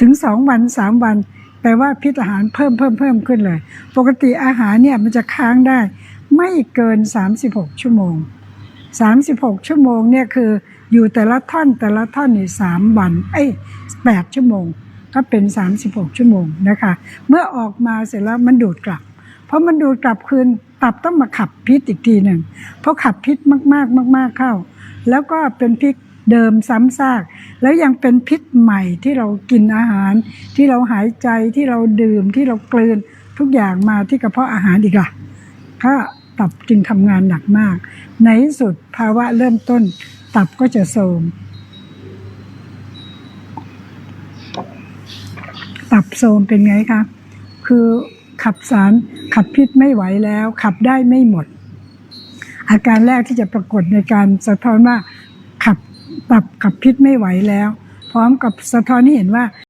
ถึงสองวันสามวันแปลว่าพิษอาหารเพิ่มเพิ่มเพิ่มขึ้นเลย ปกติอาหารเนี่ยมันจะค้างได้ ไม่เกิน 36 ชั่วโมง 36 ชั่วโมงเนี่ยคืออยู่แต่ละท่อนแต่ละท่อนนี่สามวันเอ้ยแปดชั่วโมง ก็เป็น 36 ชั่วโมงนะคะ เมื่อออกมาเสร็จแล้วมันดูดกลับ เพราะมันดูดกลับคืนตับต้องมาขับพิษอีกทีหนึ่งเพราะขับพิษมากๆมาก ๆเข้า แล้วก็เป็นพิษ เดิมซ้ำซาก แล้วยังเป็นพิษใหม่ที่เรากินอาหาร ที่เราหายใจที่เราดื่มที่เรากลืนทุกอย่างมาที่กระเพาะอาหารอีกล่ะก็ตับจึงทำงานหนักมาก ในที่สุดภาวะเริ่มต้น ตับก็จะโทรมตับโทรมเป็นไงคะ คือขับสารขับพิษไม่ไหวแล้ว ขับได้ไม่หมด อาการแรกที่จะปรากฏในการสะท้อนว่า ปรับกับพิษไม่ไหวแล้ว พร้อมกับสะท้อนให้เห็นว่า